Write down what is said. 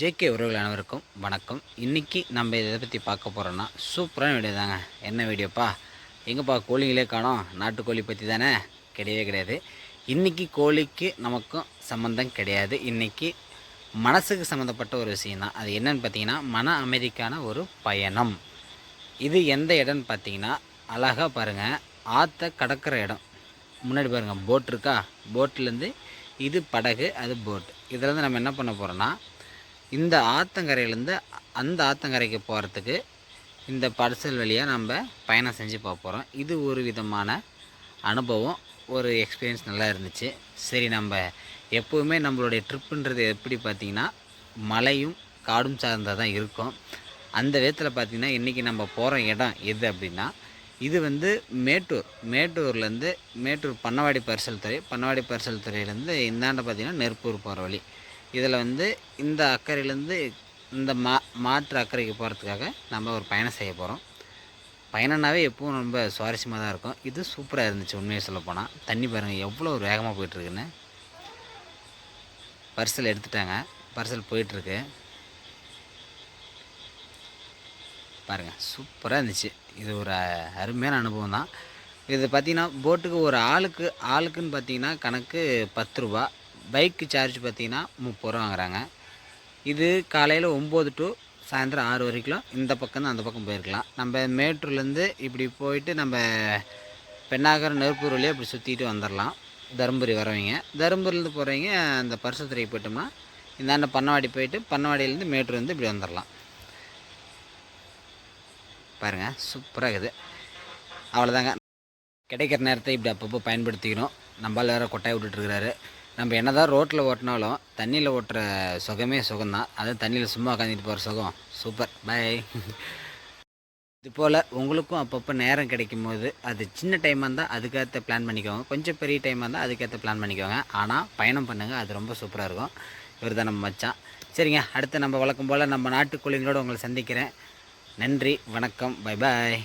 JK உறவுகள் அனைவருக்கும் வணக்கம். இன்றைக்கி நம்ம இதை பற்றி பார்க்க போகிறோன்னா சூப்பரான வீடியோ தாங்க. என்ன வீடியோப்பா? எங்கேப்பா கோழிங்களே காணோம். நாட்டுக்கோழி பற்றி தானே? கிடையவே கிடையாது. இன்றைக்கி கோழிக்கு நமக்கும் சம்மந்தம் கிடையாது. இன்றைக்கி மனசுக்கு சம்மந்தப்பட்ட ஒரு விஷயம் தான். அது என்னன்னு பார்த்தீங்கன்னா மன அமைதிக்கான ஒரு பயணம். இது எந்த இடம்னு பார்த்தீங்கன்னா அழகாக பாருங்கள் ஆற்ற கடக்கிற இடம். முன்னாடி பாருங்கள் போட் இருக்கா? போட்லேருந்து இது படகு அது போட் இதில் நம்ம என்ன பண்ண போகிறோன்னா இந்த ஆத்தங்கரையிலேருந்து அந்த ஆத்தங்கரைக்கு போகிறதுக்கு இந்த பரிசல் வழியாக நம்ம பயணம் செஞ்சு பார்க்க போகிறோம் இது ஒரு விதமான அனுபவம். ஒரு எக்ஸ்பீரியன்ஸ் நல்லா இருந்துச்சு. சரி நம்ம எப்போவுமே நம்மளுடைய ட்ரிப்புன்றது எப்படி பார்த்திங்கன்னா மலையும் காடும் சார்ந்தால் தான் இருக்கும். அந்த விதத்தில் பார்த்திங்கன்னா இன்றைக்கி நம்ம போகிற இடம் எது அப்படின்னா இது வந்து மேட்டூர். மேட்டூர்லேருந்து மேட்டூர் பண்ணவாடி பரிசல் துறை. பண்ணவாடி பரிசல் துறையிலேருந்து இந்தாண்ட பார்த்திங்கன்னா நெருப்பூர் போகிற வழி. இதில் வந்து இந்த அக்கறையிலேருந்து இந்த மா மாற்று அக்கறைக்கு போகிறதுக்காக நம்ம ஒரு பயணம் செய்ய போகிறோம். பயணம்னாவே எப்பவும் ரொம்ப சுவாரஸ்யமாக தான் இருக்கும். இது சூப்பராக இருந்துச்சு உண்மையை சொல்ல போனால் தண்ணி பாருங்கள் எவ்வளோ ஒரு வேகமாக போயிட்டுருக்குன்னு. பர்சல் எடுத்துட்டாங்க. பர்சல் போயிட்டுருக்கு. பாருங்கள் சூப்பராக இருந்துச்சு. இது ஒரு அருமையான அனுபவம் தான். இது பார்த்திங்கன்னா போட்டுக்கு ஒரு ஆளுக்கு ஆளுக்குன்னு பார்த்தீங்கன்னா கணக்கு பத்து ரூபா. பைக்கு சார்ஜ் பார்த்திங்கன்னா முப்பது ரூபா வாங்குறாங்க. இது காலையில் ஒம்பது டு சாயந்தரம் ஆறு வரைக்கும் இந்த பக்கம் தான் அந்த பக்கம் போயிருக்கலாம். நம்ம மேட்டூர்லேருந்து இப்படி போயிட்டு நம்ம பெண்ணாகரம் நெருப்பூர் வழியாக இப்படி சுற்றிட்டு வந்துடலாம் தருமபுரி வரவங்க. தருமபுரிலேருந்து போகிறவங்க அந்த பரிசுத்துறைக்கு போயிட்டோம்னா இந்தாண்ட பண்ணவாடி போயிட்டு பண்ணவாடியிலேருந்து மேட்டூர் வந்து இப்படி வந்துடலாம் பாருங்கள் சூப்பராக இருக்குது. அவ்வளோதாங்க கிடைக்கிற நேரத்தை இப்படி அப்பப்போ பயன்படுத்திக்கணும் நம்மளால் வேறு கொட்டாய் விட்டுட்டுருக்கிறாரு நம்ம என்ன தான் ரோட்டில் ஓட்டினாலும் தண்ணியில் ஓட்டுற சுகமே சுகம்தான். அதுவும் தண்ணியில் சும்மா உட்காந்துட்டு போகிற சுகம். சூப்பர். பை இது போல் உங்களுக்கும் அப்பப்போ நேரம் கிடைக்கும் போது அது சின்ன டைமாக இருந்தால் அதுக்கேற்ற பிளான் பண்ணிக்கோங்க. கொஞ்சம் பெரிய டைமாக இருந்தால் அதுக்கேற்ற பிளான் பண்ணிக்கோங்க. ஆனால் பயணம் பண்ணுங்கள் அது ரொம்ப சூப்பராக இருக்கும். இவர் தான் நம்ம மச்சான். சரிங்க. அடுத்து நம்ம வழக்கம் போல் நம்ம நாட்டுக்கோழிங்களோடு உங்களை சந்திக்கிறேன். நன்றி. வணக்கம். Bye bye